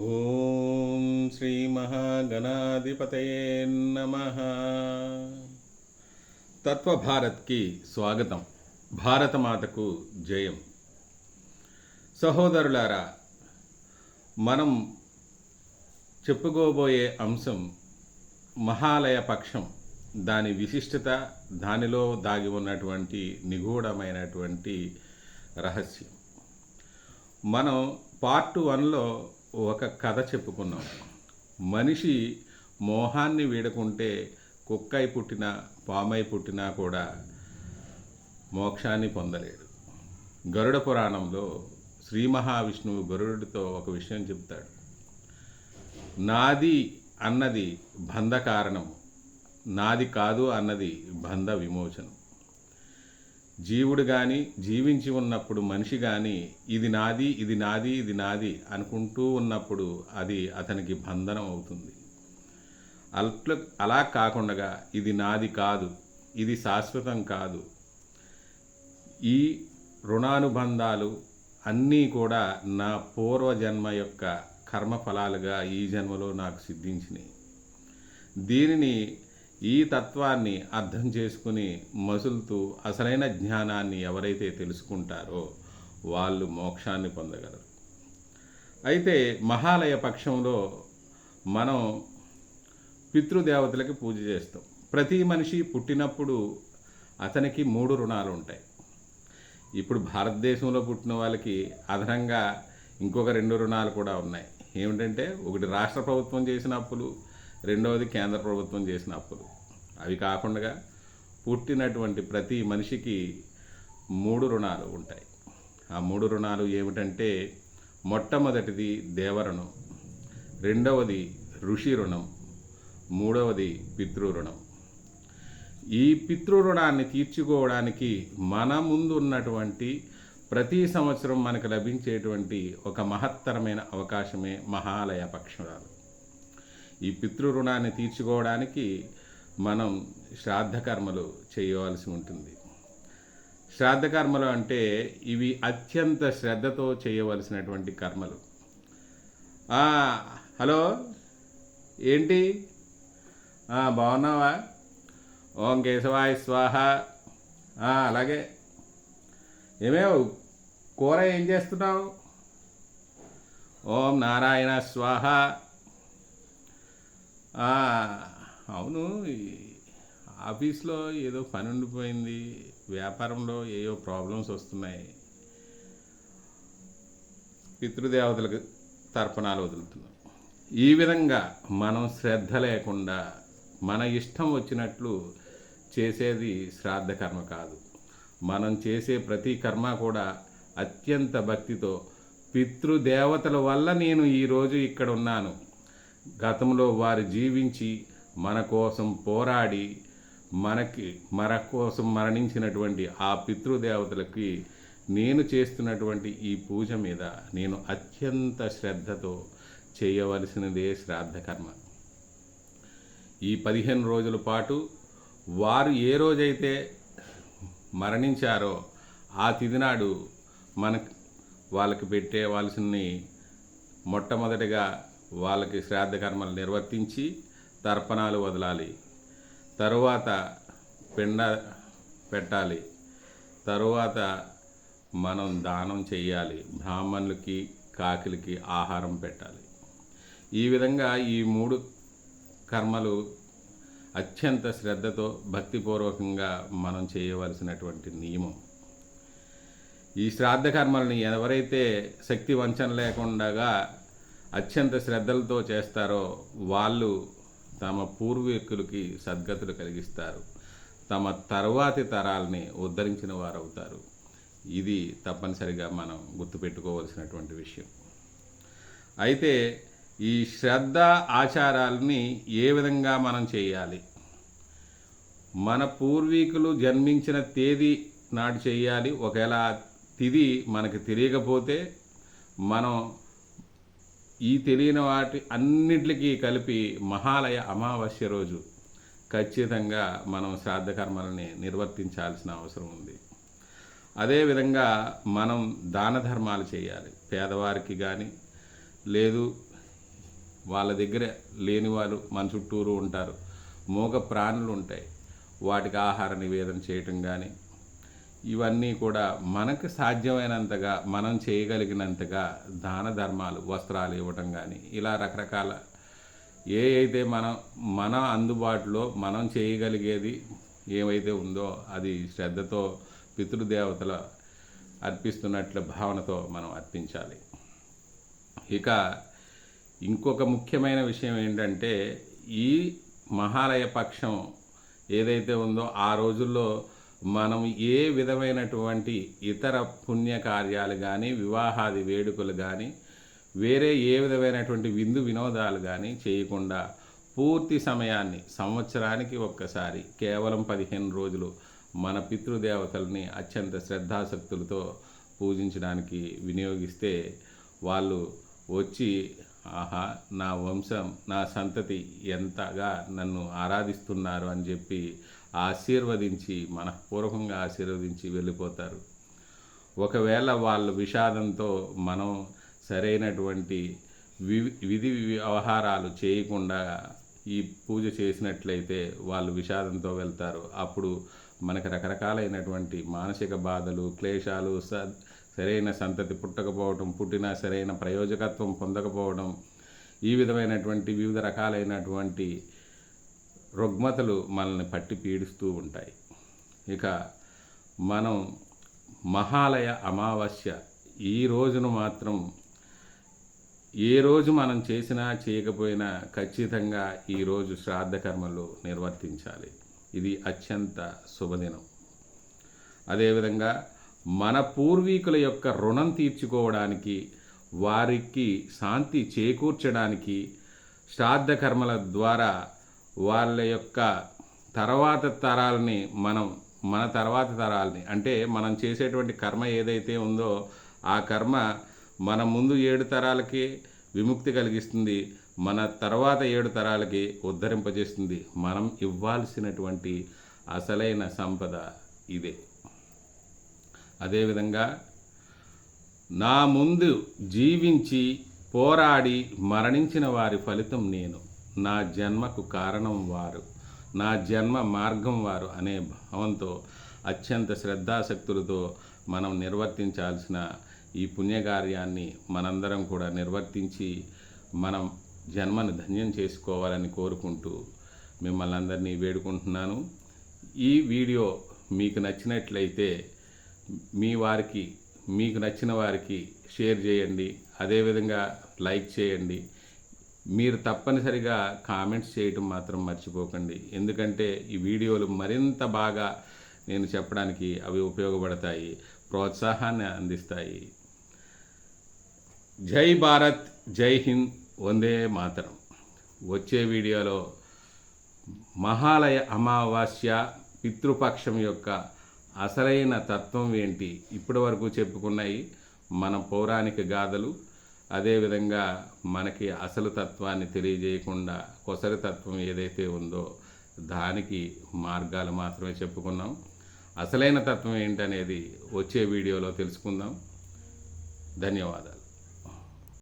ఓం శ్రీ మహాగణాధిపతయే నమ. తత్వభారత్కి స్వాగతం. భారతమాతకు జయం. సహోదరులారా మనం చెప్పుకోబోయే అంశం మహాలయ పక్షం. దాని విశిష్టత దానిలో దాగి ఉన్నటువంటి నిగూఢమైనటువంటి రహస్యం. మనం పార్ట్ వన్లో ఒక కథ చెప్పుకున్నాం. మనిషి మోహాన్ని వీడకుంటే కుక్కై పుట్టినా పామై పుట్టినా కూడా మోక్షాన్ని పొందలేడు. గరుడ పురాణంలో శ్రీ మహావిష్ణువు గరుడుతో ఒక విషయం చెప్తాడు. నాది అన్నది బంధ కారణము నాది కాదు అన్నది బంధ విమోచనం. జీవుడు కానీ జీవించి ఉన్నప్పుడు మనిషి కానీ ఇది నాది ఇది నాది ఇది నాది అనుకుంటూ ఉన్నప్పుడు అది అతనికి బంధనం అవుతుంది. అట్ల అలా కాకుండా ఇది నాది కాదు ఇది శాశ్వతం కాదు. ఈ రుణానుబంధాలు అన్నీ కూడా నా పూర్వజన్మ యొక్క కర్మఫలాలుగా ఈ జన్మలో నాకు సిద్ధించినాయి. దీనిని ఈ తత్వాన్ని అర్థం చేసుకుని మసులుతూ అసలైన జ్ఞానాన్ని ఎవరైతే తెలుసుకుంటారో వాళ్ళు మోక్షాన్ని పొందగలరు. అయితే మహాలయ పక్షంలో మనం పితృదేవతలకి పూజ చేస్తాం. ప్రతి మనిషి పుట్టినప్పుడు అతనికి మూడు రుణాలు ఉంటాయి. ఇప్పుడు భారతదేశంలో పుట్టిన వాళ్ళకి అదనంగా ఇంకొక రెండు రుణాలు కూడా ఉన్నాయి. ఏమిటంటే ఒకటి రాష్ట్ర ప్రభుత్వం చేసిన అప్పులు రెండవది కేంద్ర ప్రభుత్వం చేసిన అప్పులు. అవి కాకుండా పుట్టినటువంటి ప్రతి మనిషికి మూడు రుణాలు ఉంటాయి. ఆ మూడు రుణాలు ఏమిటంటే మొట్టమొదటిది దేవరుణం రెండవది ఋషి రుణం మూడవది పితృరుణం ఈ పితృ రుణాన్ని తీర్చుకోవడానికి మన ముందు ఉన్నటువంటి ప్రతి సంవత్సరం మనకు లభించేటువంటి ఒక మహత్తరమైన అవకాశమే మహాలయ పక్షురాలు ఈ పితృ రుణాన్ని తీర్చుకోవడానికి మనం శ్రాద్ధ కర్మలు చేయవలసి ఉంటుంది. శ్రాద్ధకర్మలు అంటే ఇవి అత్యంత శ్రద్ధతో చేయవలసినటువంటి కర్మలు. హలో ఏంటి? బాగున్నావా? ఓం కేశవాయ స్వాహ. అలాగే. ఏమేవ్? కూర ఏం చేస్తున్నావు? ఓం నారాయణ స్వాహ. అవును. ఈ ఆఫీస్లో ఏదో పని ఉండిపోయింది. వ్యాపారంలో ఏవో ప్రాబ్లమ్స్ వస్తున్నాయి. పితృదేవతలకు తర్పణాలు వదులుతున్నాం ఈ విధంగా మనం శ్రద్ధ లేకుండా మన ఇష్టం వచ్చినట్లు చేసేది శ్రాద్ధ కర్మ కాదు. మనం చేసే ప్రతి కర్మ కూడా అత్యంత భక్తితో పితృదేవతల వల్ల నేను ఈరోజు ఇక్కడ ఉన్నాను. గతంలో వారు జీవించి మన కోసం పోరాడి మనకి మన కోసం మరణించినటువంటి ఆ పితృదేవతలకి నేను చేస్తున్నటువంటి ఈ పూజ మీద నేను అత్యంత శ్రద్ధతో చేయవలసినదే శ్రాద్ధ కర్మ ఈ పదిహేను రోజుల పాటు వారు ఏ రోజైతే మరణించారో ఆ తిదినాడు మన వాళ్ళకి పెట్టేవలసినవి మొట్టమొదటిగా వాళ్ళకి శ్రాద్ధ కర్మలు నిర్వర్తించి తర్పణాలు వదలాలి. తరువాత పిండ పెట్టాలి. తరువాత మనం దానం చేయాలి బ్రాహ్మణులకి కాకిలకి ఆహారం పెట్టాలి. ఈ విధంగా ఈ మూడు కర్మలు అత్యంత శ్రద్ధతో భక్తిపూర్వకంగా మనం చేయవలసినటువంటి నియమం. ఈ శ్రాద్ధ కర్మల్ని ఎవరైతే శక్తి వంచన లేకుండా అత్యంత శ్రద్ధలతో చేస్తారో వాళ్ళు తమ పూర్వీకులకి సద్గతులు కలిగిస్తారు. తమ తర్వాతి తరాల్ని ఉద్ధరించిన వారు అవుతారు ఇది తప్పనిసరిగా మనం గుర్తుపెట్టుకోవలసినటువంటి విషయం. అయితే ఈ శ్రద్ధ ఆచారాలని ఏ విధంగా మనం చేయాలి? మన పూర్వీకులు జన్మించిన తేదీ నాడు చేయాలి. ఒకవేళ తిది మనకి తెలియకపోతే మనం ఈ తెలియని వాటి అన్నిటికీ కలిపి మహాలయ అమావాస్య రోజు ఖచ్చితంగా మనం శ్రాద్ధకర్మలని నిర్వర్తించాల్సిన అవసరం ఉంది. అదేవిధంగా మనం దాన ధర్మాలు చేయాలి. పేదవారికి కానీ లేదు వాళ్ళ దగ్గర లేని వాళ్ళు మన చుట్టూరు ఉంటారు. మూగ ప్రాణులు ఉంటాయి. వాటికి ఆహార నివేదన చేయటం కానీ ఇవన్నీ కూడా మనకు సాధ్యమైనంతగా మనం చేయగలిగినంతగా దాన ధర్మాలు వస్త్రాలు ఇవ్వటం కానీ ఇలా రకరకాల ఏ అయితే మనం మన అందుబాటులో మనం చేయగలిగేది ఏవైతే ఉందో అది శ్రద్ధతో పితృదేవతల అర్పిస్తున్నట్ల భావనతో మనం అర్పించాలి. ఇక ఇంకొక ముఖ్యమైన విషయం ఏంటంటే ఈ మహాలయ పక్షం ఏదైతే ఉందో ఆ రోజుల్లో మనం ఏ విధమైనటువంటి ఇతర పుణ్యకార్యాలు కానీ వివాహాది వేడుకలు కానీ వేరే ఏ విధమైనటువంటి విందు వినోదాలు కానీ చేయకుండా పూర్తి సమయాన్ని సంవత్సరానికి ఒక్కసారి కేవలం పదిహేను రోజులు మన పితృదేవతల్ని అత్యంత శ్రద్ధాశక్తులతో పూజించడానికి వినియోగిస్తే వాళ్ళు వచ్చి ఆహా నా వంశం నా సంతతి ఎంతగా నన్ను ఆరాధిస్తున్నారు అని చెప్పి ఆశీర్వదించి మనఃపూర్వకంగా ఆశీర్వదించి వెళ్ళిపోతారు. ఒకవేళ వాళ్ళు విషాదంతో మనం సరైనటువంటి వి విధి వ్యవహారాలు చేయకుండా ఈ పూజ చేసినట్లయితే వాళ్ళు విషాదంతో వెళ్తారు. అప్పుడు మనకు రకరకాలైనటువంటి మానసిక బాధలు క్లేశాలు స సరైన సంతతి పుట్టకపోవడం పుట్టిన సరైన ప్రయోజకత్వం పొందకపోవడం ఈ విధమైనటువంటి వివిధ రకాలైనటువంటి రుగ్మతలు మనల్ని పట్టి పీడిస్తూ ఉంటాయి. ఇక మనం మహాలయ అమావాస్య ఈ రోజును మాత్రం ఏ రోజు మనం చేసినా చేయకపోయినా ఖచ్చితంగా ఈరోజు శ్రాద్ధ కర్మలు నిర్వర్తించాలి. ఇది అత్యంత శుభదినం. అదేవిధంగా మన పూర్వీకుల యొక్క రుణం తీర్చుకోవడానికి వారికి శాంతి చేకూర్చడానికి శ్రాద్ధ కర్మల ద్వారా వాళ్ళ యొక్క తర్వాత తరాలని మనం మన తర్వాత తరాలని అంటే మనం చేసేటువంటి కర్మ ఏదైతే ఉందో ఆ కర్మ మన ముందు ఏడు తరాలకి విముక్తి కలిగిస్తుంది మన తర్వాత ఏడు తరాలకి ఉద్ధరింపజేస్తుంది. మనం ఇవ్వాల్సినటువంటి అసలైన సంపద ఇదే. అదేవిధంగా నా ముందు జీవించి పోరాడి మరణించిన వారి ఫలితం నేను. నా జన్మకు కారణం వారు. నా జన్మ మార్గం వారు అనే భావంతో అత్యంత శ్రద్ధాశక్తులతో మనం నిర్వర్తించాల్సిన ఈ పుణ్యకార్యాన్ని మనందరం కూడా నిర్వర్తించి మనం జన్మను ధన్యం చేసుకోవాలని కోరుకుంటూ మిమ్మల్ని అందరినీ వేడుకుంటున్నాను. ఈ వీడియో మీకు నచ్చినట్లయితే మీ వారికి మీకు నచ్చిన వారికి షేర్ చేయండి. అదేవిధంగా లైక్ చేయండి. మీరు తప్పనిసరిగా కామెంట్స్ చేయటం మాత్రం మర్చిపోకండి. ఎందుకంటే ఈ వీడియోలు మరింత బాగా నేను చెప్పడానికి అవి ఉపయోగపడతాయి ప్రోత్సాహాన్ని అందిస్తాయి. జై భారత్ జై హింద్ వందే మాతరం. వచ్చే వీడియోలో మహాలయ అమావాస్య పితృపక్షం యొక్క అసలైన తత్వం ఏంటి? ఇప్పటి వరకు చెప్పుకున్నాయి మన పౌరాణిక గాథలు. అదేవిధంగా మనకి అసలు తత్వాన్ని తెలియజేయకుండా కొసరి తత్వం ఏదైతే ఉందో దానికి మార్గాలు మాత్రమే చెప్పుకున్నాం. అసలైన తత్వం ఏంటనేది వచ్చే వీడియోలో తెలుసుకుందాం. ధన్యవాదాలు.